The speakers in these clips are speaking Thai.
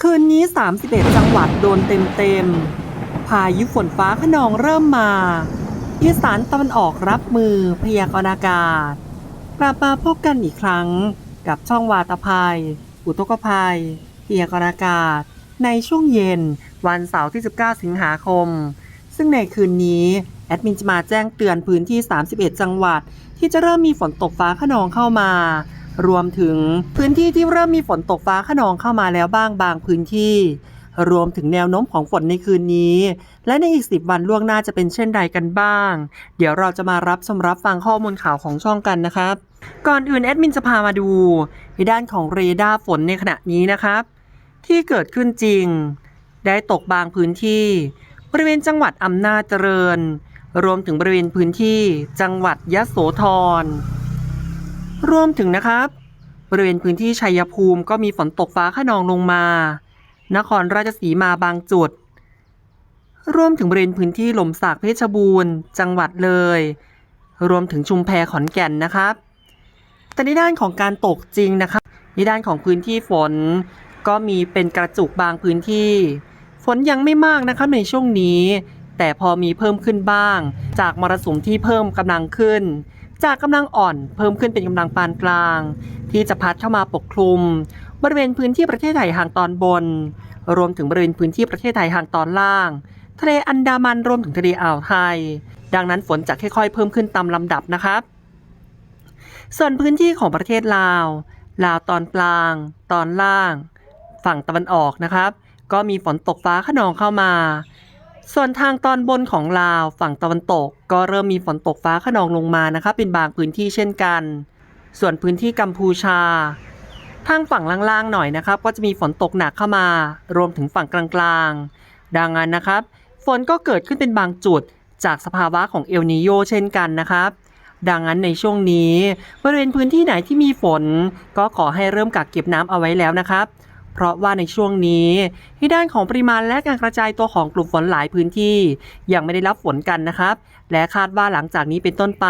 คืนนี้ 31 จังหวัดโดนเต็มๆ พายุฝนฟ้าขนองเริ่มมา อีสานตะวันออกรับมือพยากรณ์อากาศ กลับมาพบกันอีกครั้งกับช่องวาตภัย อุทกภัยพยากรณ์อากาศ ในช่วงเย็นวันเสาร์ที่ 19 สิงหาคม ซึ่งในคืนนี้ แอดมินจะมาแจ้งเตือนพื้นที่ 31 จังหวัด ที่จะเริ่มมีฝนตกฟ้าขนองเข้ามา รวมถึงพื้นที่ที่เริ่มมีฝนตกฟ้าขนองเข้ามาแล้วบ้างบางพื้นที่ รวมถึงแนวโน้มของฝนในคืนนี้ และในอีก 10 วันล่วงหน้าจะเป็นเช่นใดกันบ้าง เดี๋ยวเราจะมารับชมรับฟังข้อมูลข่าวของช่องกันนะครับ ก่อนอื่นแอดมินจะพามาดูในด้านของเรดาร์ฝนในขณะนี้นะครับ ที่เกิดขึ้นจริง ได้ตกบางพื้นที่ บริเวณจังหวัดอำนาจเจริญ รวมถึงบริเวณพื้นที่ จังหวัดยะโสธร รวมถึงนะครับ บริเวณพื้นที่ชัยภูมิก็มีฝนตกฟ้าขนองลงมา นครราชสีมาบางจุด รวมถึงบริเวณพื้นที่หล่มสักเพชรบูรณ์ จังหวัดเลย รวมถึงชุมแพขอนแก่นนะครับ แต่ในด้านของการตกจริงนะครับในด้านของพื้นที่ฝนก็มีเป็นกระจุกบางพื้นที่ ฝนยังไม่มากนะครับในช่วงนี้ แต่พอมีเพิ่มขึ้นบ้าง จากมรสุมที่เพิ่มกำลังขึ้น จากกำลังอ่อนเพิ่มขึ้นเป็นกำลังปานกลาง ที่จะพัดเข้ามาปกคลุม บริเวณพื้นที่ประเทศไทยทางตอนบน รวมถึงบริเวณพื้นที่ประเทศไทยทางตอนล่าง ทะเลอันดามันรวมถึงทะเลอ่าวไทย ดังนั้นฝนจะค่อยๆ เพิ่มขึ้นตามลำดับนะครับ ส่วนพื้นที่ของประเทศลาว ลาวตอนกลาง ตอนล่าง ฝั่งตะวันออกนะครับ ก็มีฝนตกฟ้าขนองเข้ามา ส่วนทางตอนบนของลาวฝั่งตะวันตก ก็เริ่มมีฝนตกฟ้าขนองลงมานะครับเป็นบางพื้นที่เช่นกัน ส่วนพื้นที่กัมพูชา ทางฝั่งล่างๆหน่อยนะครับ ก็จะมีฝนตกหนักเข้ามา รวมถึงฝั่งกลางๆ ดังนั้นนะครับ ฝนก็เกิดขึ้นเป็นบางจุดจากสภาวะของเอลนิโยเช่นกันนะครับ ดังนั้นในช่วงนี้บริเวณพื้นที่ไหนที่มีฝน ก็ขอให้เริ่มกักเก็บน้ำเอาไว้แล้วนะครับ เพราะว่าในช่วงนี้ที่ด้านของปริมาณและการกระจายตัวของกลุ่มฝนหลายพื้นที่ ยังไม่ได้รับฝนกันนะครับ และคาดว่าหลังจากนี้เป็นต้นไป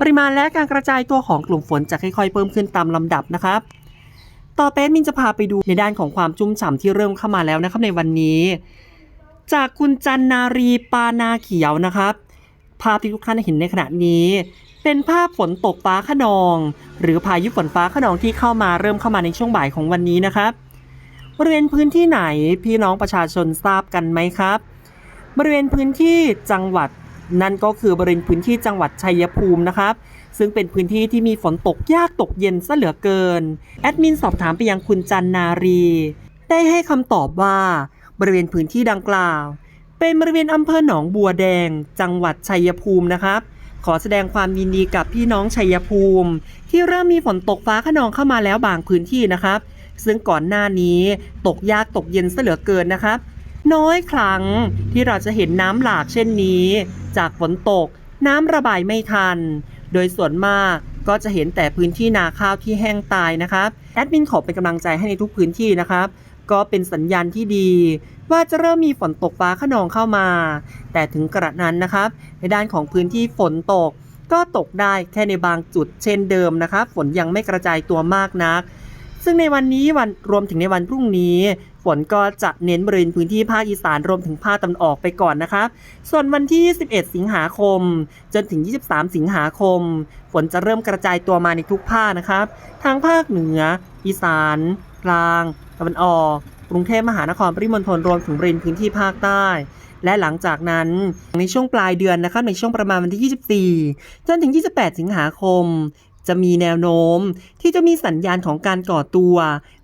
ปริมาณและการกระจายตัวของกลุ่มฝนจะค่อยๆ เพิ่มขึ้นตามลำดับนะครับ ต่อไปมินจะพาไปดูในด้านของความชุ่มฉ่ำที่เริ่มเข้ามาแล้วนะครับในวันนี้ จากคุณจันนารีปานาเขียวนะครับ ภาพที่ทุกท่านเห็นในขณะนี้เป็นภาพฝนตกฟ้าขนอง หรือพายุฝนฟ้าขนองที่เข้ามาเริ่มเข้ามาในช่วงบ่ายของวันนี้นะครับ บริเวณพื้นที่ไหนพี่น้องประชาชนทราบกันไหมครับ บริเวณพื้นที่จังหวัดนั่นก็คือบริเวณพื้นที่จังหวัดชัยภูมินะครับ ซึ่งเป็นพื้นที่ที่มีฝนตกยากตกเย็นซะเหลือเกิน แอดมินสอบถามไปยังคุณจันนารี ได้ให้คำตอบว่า บริเวณพื้นที่ดังกล่าว เป็นบริเวณอำเภอหนองบัวแดง จังหวัดชัยภูมินะครับ ขอแสดงความยินดีกับพี่น้องชัยภูมิ ที่เริ่มมีฝนตกฟ้าขนองเข้ามาแล้วบางพื้นที่นะครับ ซึ่งก่อนหน้านี้ตกยากตกเย็นซะเหลือเกินนะครับ น้อยครั้งที่เราจะเห็นน้ำหลากเช่นนี้ จากฝนตกน้ำระบายไม่ทัน โดยส่วนมากก็จะเห็นแต่พื้นที่นาข้าวที่แห้งตายนะครับแอดมินขอเป็นกำลังใจให้ในทุกพื้นที่นะครับ ก็เป็นสัญญาณที่ดี ว่าจะเริ่มมีฝนตกฟ้าขนองเข้ามา แต่ถึงกระนั้นนะครับ ในด้านของพื้นที่ฝนตก ก็ตกได้แค่ในบางจุดเช่นเดิมนะครับ ฝนยังไม่กระจายตัวมากนัก ซึ่งในวันนี้วันรวมถึงในวันพรุ่งนี้ฝนก็จะเน้นบริเวณพื้นที่ภาคอีสานรวมถึงภาคตะวันออกไปก่อนนะครับส่วนวันที่21สิงหาคม จนถึง 23 สิงหาคม ฝนจะเริ่มกระจายตัวมาในทุกภาคนะครับทั้งภาคเหนือ อีสาน กลางตะวันออกกรุงเทพมหานครปริมณฑลรวมถึงบริเวณพื้นที่ภาคใต้ และหลังจากนั้นในช่วงปลายเดือนนะครับในช่วงประมาณวันที่ 24 จนถึง 28 สิงหาคม จะมีแนวโน้ม ที่จะมีสัญญาณของการก่อตัว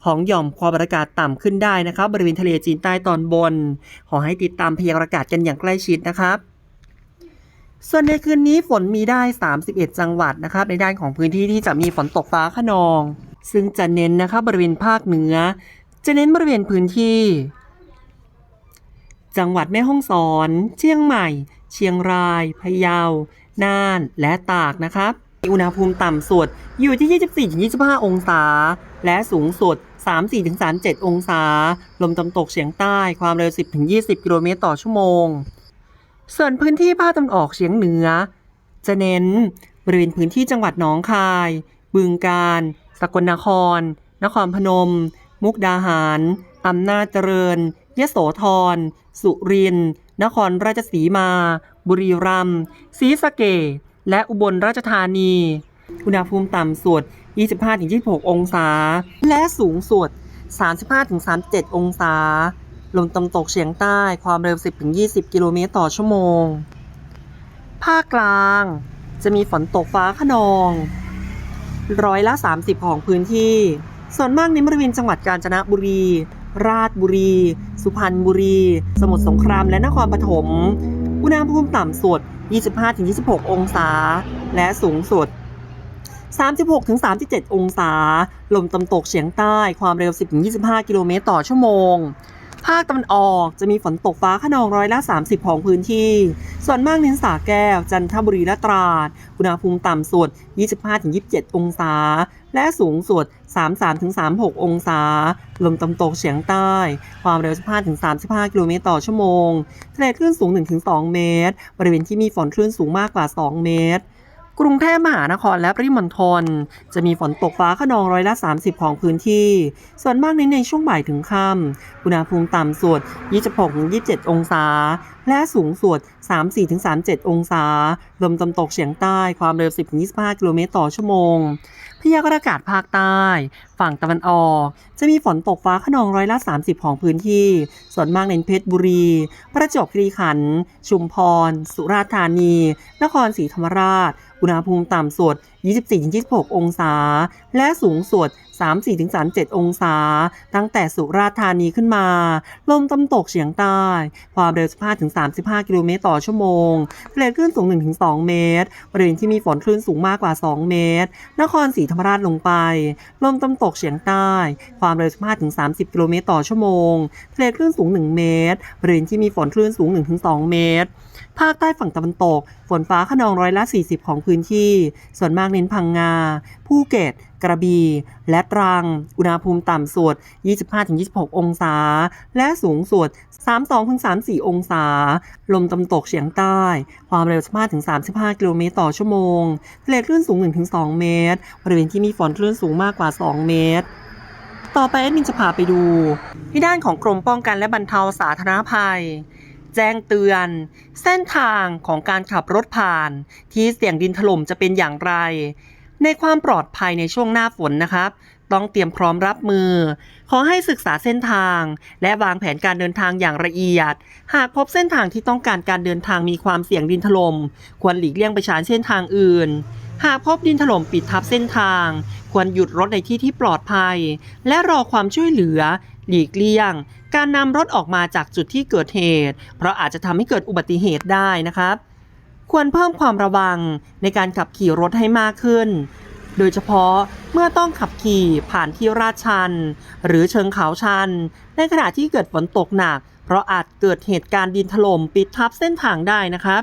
ของหย่อมความกดอากาศต่ำขึ้นได้นะครับ บริเวณทะเลจีนใต้ตอนบน ขอให้ติดตามพยากรณ์อากาศกันอย่างใกล้ชิดนะครับส่วนในคืนนี้ฝนมีได้ 31 จังหวัดนะครับ ในด้านของพื้นที่ที่จะมีฝนตกฟ้าขนอง ซึ่งจะเน้นนะครับบริเวณภาคเหนือ จะเน้นบริเวณพื้นที่ จังหวัดแม่ฮ่องสอน เชียงใหม่ เชียงราย พะเยา น่าน และตากนะครับ อุณหภูมิต่ำสุดอยู่ที่ 24-25 องศา และสูงสุด 34-37 องศา ลมตะวันตกเฉียงใต้ความเร็ว 10-20 กิโลเมตรต่อชั่วโมง ส่วนพื้นที่ภาคตะวันออกเฉียงเหนือ จะเน้นบริเวณพื้นที่จังหวัดหนองคาย บึงกาฬสกลนคร นครพนม มุกดาหารอำนาจเจริญ ยโสธร สุรินทร์ นครราชสีมา บุรีรัมย์ศรีสะเกษ และอุบลราชธานี อุณหภูมิต่ำสุด 25-26 องศา และสูงสุด 35-37 องศา ลมตะวันตกเฉียงใต้ความเร็ว 10-20 กิโลเมตรต่อชั่วโมง ภาคกลางจะมีฝนตกฟ้าขนอง ร้อยละ 30 ของพื้นที่ ส่วนมากในบริเวณจังหวัดกาญจนบุรี ราชบุรี สุพรรณบุรี สมุทรสงครามและนครปฐม อุณหภูมิต่ำสุด 25-26 องศา และสูงสุด 36-37 องศา ลมตะวันตกเฉียงใต้ ความเร็ว 10-25 กิโลเมตรต่อชั่วโมง ภาคตะวันออกจะมีฝนตกฟ้าขนองร้อยละ 30 ของพื้นที่ ส่วนมากเน้นสาแก้ว จันทบุรีและตราด อุณหภูมิต่ำสุด 25-27 องศา และสูงสุด 33-36 องศา ลมตะวันตกเฉียงใต้ ความเร็ว 15-35 กิโลเมตรต่อชั่วโมง ทะเลคลื่นสูง 1-2 เมตร บริเวณที่มีฝนคลื่นสูงมากกว่า 2 เมตร กรุงเทพมหานครและปริมณฑลจะมีฝนตกฟ้าขนองร้อยละ 30 ของพื้นที่ ส่วนมากเน้นในช่วงบ่ายถึงค่ำอุณหภูมิต่ำสุด 26-27 องศาและสูงสุด 34-37 องศา ลมตะวันตกเฉียงใต้ความเร็ว 10-25 กิโลเมตรต่อชั่วโมง พยากรณ์อากาศภาคใต้ ฝั่งตะวันออก จะมีฝนตกฟ้าขนองร้อยละ 30 ของพื้นที่ ส่วนมากเน้นเพชรบุรี ประจวบคีรีขันธ์ ชุมพร สุราษฎร์ธานี นครศรีธรรมราช อุณหภูมิต่ำสุด 24-26 องศา และสูงสุด 34-37 องศา ตั้งแต่สุราษฎร์ธานีขึ้นมา ลมตะวันตกเฉียงใต้ ความเร็ว 15 35 กิโลเมตรต่อชั่วโมงทะเลคลื่นสูง 1-2 เมตร บริเวณที่มีฝนคลื่นสูงมากกว่า 2 เมตร นครศรีธรรมราชลงไป ลมตะวันตกเฉียงใต้ ความเร็ว 15-30 กิโลเมตรต่อชั่วโมงทะเลคลื่นสูง 1 เมตร บริเวณที่มีฝนคลื่นสูง 1-2 เมตร ภาคใต้ฝั่งตะวันตก ฝนฟ้าขนองร้อยละ 40 ของพื้นที่ ส่วนมากเน้นพังงา ภูเก็ต กระบี่ และตรัง อุณหภูมิต่ำสุด 25-26 องศา และสูงสุด 32-34 องศา ลมตะวันตกเฉียงใต้ ความเร็ว 15-35 กิโลเมตรต่อชั่วโมง ทะเลคลื่นสูง 1-2 เมตร บริเวณที่มีฝนคลื่นสูงมากกว่า 2 เมตรต่อไปแอดมินจะพาไปดู ที่ด้านของกรมป้องกันและบรรเทาสาธารณภัย แจ้งเตือน เส้นทางของการขับรถผ่าน ที่เสี่ยงดินถล่มจะเป็นอย่างไร ในความปลอดภัยในช่วงหน้าฝนนะครับ ต้องเตรียมพร้อมรับมือ ขอให้ศึกษาเส้นทาง และวางแผนการเดินทางอย่างละเอียด หากพบเส้นทางที่ต้องการการเดินทางมีความเสี่ยงดินถล่มควรหลีกเลี่ยงไปใช้เส้นทางอื่น หากพบดินถล่มปิดทับเส้นทาง ควรหยุดรถในที่ที่ปลอดภัย และรอความช่วยเหลือ หลีกเลี่ยง การนำรถออกมาจากจุดที่เกิดเหตุ เพราะอาจจะทำให้เกิดอุบัติเหตุได้นะครับ ควรเพิ่มความระวังในการขับขี่รถให้มากขึ้น โดยเฉพาะเมื่อต้องขับขี่ผ่านที่ราดชัน หรือเชิงเขาชัน ในขณะที่เกิดฝนตกหนัก เพราะอาจเกิดเหตุการณ์ดินถล่มปิดทับเส้นทางได้นะครับ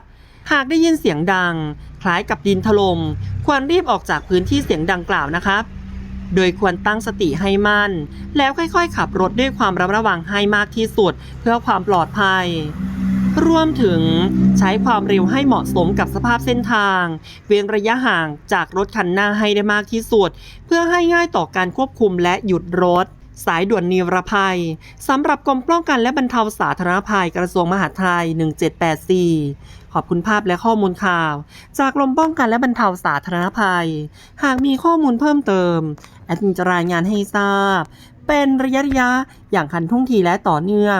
หากได้ยินเสียงดัง คล้ายกับดินถล่มควรรีบออกจากพื้นที่เสียงดังกล่าวนะครับ โดยควรตั้งสติให้มั่น แล้วค่อยๆ ขับรถด้วยความระมัดระวังให้มากที่สุด เพื่อความปลอดภัย รวมถึงใช้ความเร็วให้เหมาะสมกับสภาพเส้นทาง เว้นระยะห่างจากรถคันหน้าให้ได้มากที่สุด เพื่อให้ง่ายต่อการควบคุมและหยุดรถสายด่วนนิรภัย สำหรับกรมป้องกันและบรรเทาสาธารณภัยกระทรวงมหาดไทย 1784 ขอบคุณภาพและข้อมูลข่าว จากกรมป้องกันและบรรเทาสาธารณภัย หากมีข้อมูลเพิ่มเติม แอดมินจะรายงานให้ทราบ เป็นระยะระยะๆอย่างทันทุ่งทีและต่อเนื่อง